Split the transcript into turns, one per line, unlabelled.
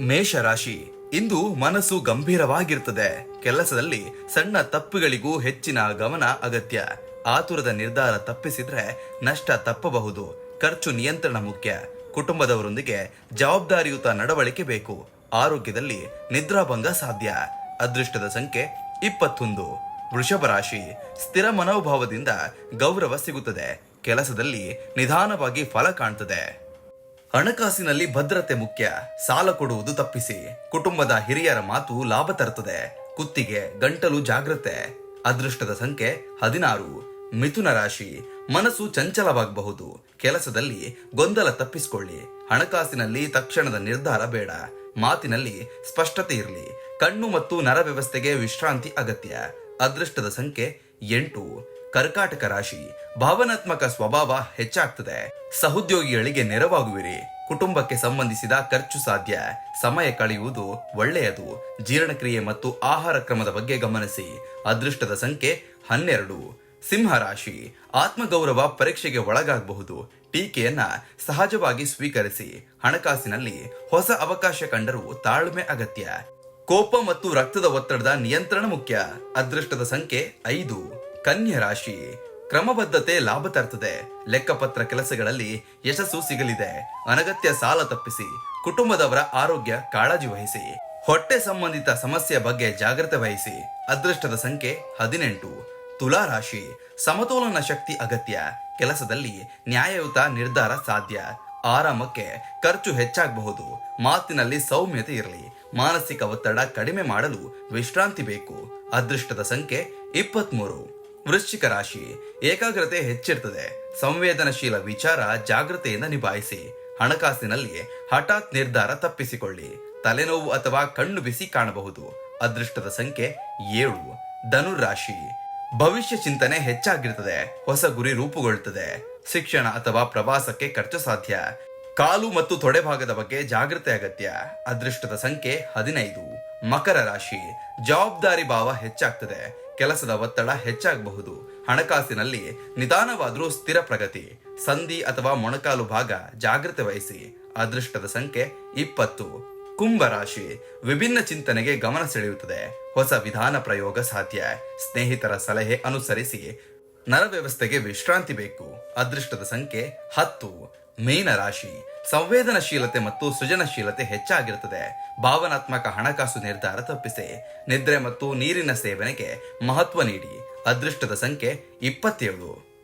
ಮೇಷರಾಶಿ. ಇಂದು ಮನಸ್ಸು ಗಂಭೀರವಾಗಿರ್ತದೆ. ಕೆಲಸದಲ್ಲಿ ಸಣ್ಣ ತಪ್ಪುಗಳಿಗೂ ಹೆಚ್ಚಿನ ಗಮನ ಅಗತ್ಯ. ಆತುರದ ನಿರ್ಧಾರ ತಪ್ಪಿಸಿದ್ರೆ ನಷ್ಟ ತಪ್ಪಬಹುದು. ಖರ್ಚು ನಿಯಂತ್ರಣ ಮುಖ್ಯ. ಕುಟುಂಬದವರೊಂದಿಗೆ ಜವಾಬ್ದಾರಿಯುತ ನಡವಳಿಕೆ ಬೇಕು. ಆರೋಗ್ಯದಲ್ಲಿ ನಿದ್ರಾಭಂಗ ಸಾಧ್ಯ. ಅದೃಷ್ಟದ ಸಂಖ್ಯೆ ಇಪ್ಪತ್ತೊಂದು. ವೃಷಭ ರಾಶಿ. ಸ್ಥಿರ ಮನೋಭಾವದಿಂದ ಗೌರವ ಸಿಗುತ್ತದೆ. ಕೆಲಸದಲ್ಲಿ ನಿಧಾನವಾಗಿ ಫಲ ಕಾಣ್ತದೆ. ಹಣಕಾಸಿನಲ್ಲಿ ಭದ್ರತೆ ಮುಖ್ಯ. ಸಾಲ ಕೊಡುವುದು ತಪ್ಪಿಸಿ. ಕುಟುಂಬದ ಹಿರಿಯರ ಮಾತು ಲಾಭ ತರುತ್ತದೆ. ಕುತ್ತಿಗೆ, ಗಂಟಲು ಜಾಗ್ರತೆ. ಅದೃಷ್ಟದ ಸಂಖ್ಯೆ ಹದಿನಾರು. ಮಿಥುನ ರಾಶಿ. ಮನಸ್ಸು ಚಂಚಲವಾಗಬಹುದು. ಕೆಲಸದಲ್ಲಿ ಗೊಂದಲ ತಪ್ಪಿಸಿಕೊಳ್ಳಿ. ಹಣಕಾಸಿನಲ್ಲಿ ತಕ್ಷಣದ ನಿರ್ಧಾರ ಬೇಡ. ಮಾತಿನಲ್ಲಿ ಸ್ಪಷ್ಟತೆ ಇರಲಿ. ಕಣ್ಣು ಮತ್ತು ನರ ವ್ಯವಸ್ಥೆಗೆ ವಿಶ್ರಾಂತಿ ಅಗತ್ಯ. ಅದೃಷ್ಟದ ಸಂಖ್ಯೆ ಎಂಟು. ಕರ್ಕಾಟಕ ರಾಶಿ. ಭಾವನಾತ್ಮಕ ಸ್ವಭಾವ ಹೆಚ್ಚಾಗ್ತದೆ. ಸಹೋದ್ಯೋಗಿಗಳಿಗೆ ನೆರವಾಗುವಿರಿ. ಕುಟುಂಬಕ್ಕೆ ಸಂಬಂಧಿಸಿದ ಖರ್ಚು ಸಾಧ್ಯ. ಸಮಯ ಕಳೆಯುವುದು ಒಳ್ಳೆಯದು. ಜೀರ್ಣಕ್ರಿಯೆ ಮತ್ತು ಆಹಾರ ಕ್ರಮದ ಬಗ್ಗೆ ಗಮನಿಸಿ. ಅದೃಷ್ಟದ ಸಂಖ್ಯೆ ಹನ್ನೆರಡು. ಸಿಂಹ ರಾಶಿ ಆತ್ಮಗೌರವ ಪರೀಕ್ಷೆಗೆ ಒಳಗಾಗಬಹುದು. ಟೀಕೆಯನ್ನ ಸಹಜವಾಗಿ ಸ್ವೀಕರಿಸಿ. ಹಣಕಾಸಿನಲ್ಲಿ ಹೊಸ ಅವಕಾಶ ಕಂಡರೂ ತಾಳ್ಮೆ ಅಗತ್ಯ. ಕೋಪ ಮತ್ತು ರಕ್ತದ ಒತ್ತಡದ ನಿಯಂತ್ರಣ ಮುಖ್ಯ. ಅದೃಷ್ಟದ ಸಂಖ್ಯೆ ಐದು. ಕನ್ಯಾ ರಾಶಿ. ಕ್ರಮಬದ್ಧತೆ ಲಾಭ ತರ್ತದೆ. ಲೆಕ್ಕಪತ್ರ ಕೆಲಸಗಳಲ್ಲಿ ಯಶಸ್ಸು ಸಿಗಲಿದೆ. ಅನಗತ್ಯ ಸಾಲ ತಪ್ಪಿಸಿ ಕುಟುಂಬದವರ ಆರೋಗ್ಯ ಕಾಳಜಿ ವಹಿಸಿ. ಹೊಟ್ಟೆ ಸಂಬಂಧಿತ ಸಮಸ್ಯೆ ಬಗ್ಗೆ ಜಾಗ್ರತೆ ವಹಿಸಿ. ಅದೃಷ್ಟದ ಸಂಖ್ಯೆ ಹದಿನೆಂಟು. ತುಲಾ ರಾಶಿ. ಸಮತೋಲನ ಶಕ್ತಿ ಅಗತ್ಯ. ಕೆಲಸದಲ್ಲಿ ನ್ಯಾಯಯುತ ನಿರ್ಧಾರ ಸಾಧ್ಯ. ಆರಾಮಕ್ಕೆ ಖರ್ಚು ಹೆಚ್ಚಾಗಬಹುದು. ಮಾತಿನಲ್ಲಿ ಸೌಮ್ಯತೆ ಇರಲಿ. ಮಾನಸಿಕ ಒತ್ತಡ ಕಡಿಮೆ ಮಾಡಲು ವಿಶ್ರಾಂತಿ ಬೇಕು. ಅದೃಷ್ಟದ ಸಂಖ್ಯೆ ಇಪ್ಪತ್ಮೂರು. ವೃಶ್ಚಿಕ ರಾಶಿ, ಏಕಾಗ್ರತೆ ಹೆಚ್ಚಿರ್ತದೆ. ಸಂವೇದನಶೀಲ ವಿಚಾರ ಜಾಗ್ರತೆಯಿಂದ ನಿಭಾಯಿಸಿ. ಹಣಕಾಸಿನಲ್ಲಿ ಹಠಾತ್ ನಿರ್ಧಾರ ತಪ್ಪಿಸಿಕೊಳ್ಳಿ. ತಲೆನೋವು ಅಥವಾ ಕಣ್ಣು ಬಿಸಿ ಕಾಣಬಹುದು. ಅದೃಷ್ಟದ ಸಂಖ್ಯೆ ಏಳು. ಧನುರಾಶಿ, ಭವಿಷ್ಯ ಚಿಂತನೆ ಹೆಚ್ಚಾಗಿರ್ತದೆ. ಹೊಸ ಗುರಿ ರೂಪುಗೊಳ್ಳುತ್ತದೆ. ಶಿಕ್ಷಣ ಅಥವಾ ಪ್ರವಾಸಕ್ಕೆ ಖರ್ಚು ಸಾಧ್ಯ. ಕಾಲು ಮತ್ತು ತೊಡೆ ಭಾಗದ ಬಗ್ಗೆ ಜಾಗೃತೆ ಅಗತ್ಯ. ಅದೃಷ್ಟದ ಸಂಖ್ಯೆ ಹದಿನೈದು. ಮಕರ ರಾಶಿ, ಜವಾಬ್ದಾರಿ ಭಾವ ಹೆಚ್ಚಾಗ್ತದೆ. ಕೆಲಸದ ಒತ್ತಡ ಹೆಚ್ಚಾಗಬಹುದು. ಹಣಕಾಸಿನಲ್ಲಿ ನಿಧಾನವಾದರೂ ಸ್ಥಿರ ಪ್ರಗತಿ. ಸಂಧಿ ಅಥವಾ ಮೊಣಕಾಲು ಭಾಗ ಜಾಗ್ರತೆ ವಹಿಸಿ. ಅದೃಷ್ಟದ ಸಂಖ್ಯೆ ಇಪ್ಪತ್ತು. ಕುಂಭ ರಾಶಿ ವಿಭಿನ್ನ ಚಿಂತನೆಗೆ ಗಮನ ಸೆಳೆಯುತ್ತದೆ. ಹೊಸ ವಿಧಾನ ಪ್ರಯೋಗ ಸಾಧ್ಯ. ಸ್ನೇಹಿತರ ಸಲಹೆ ಅನುಸರಿಸಿ. ನರವ್ಯವಸ್ಥೆಗೆ ವಿಶ್ರಾಂತಿ ಬೇಕು. ಅದೃಷ್ಟದ ಸಂಖ್ಯೆ ಹತ್ತು. ಮೀನ ರಾಶಿ. ಸಂವೇದನಶೀಲತೆ ಮತ್ತು ಸೃಜನಶೀಲತೆ ಹೆಚ್ಚಾಗಿರುತ್ತದೆ. ಭಾವನಾತ್ಮಕ ಹಣಕಾಸು ನಿರ್ಧಾರ ತಪ್ಪಿಸಿ. ನಿದ್ರೆ ಮತ್ತು ನೀರಿನ ಸೇವನೆಗೆ ಮಹತ್ವ ನೀಡಿ. ಅದೃಷ್ಟದ ಸಂಖ್ಯೆ ಇಪ್ಪತ್ತೇಳು.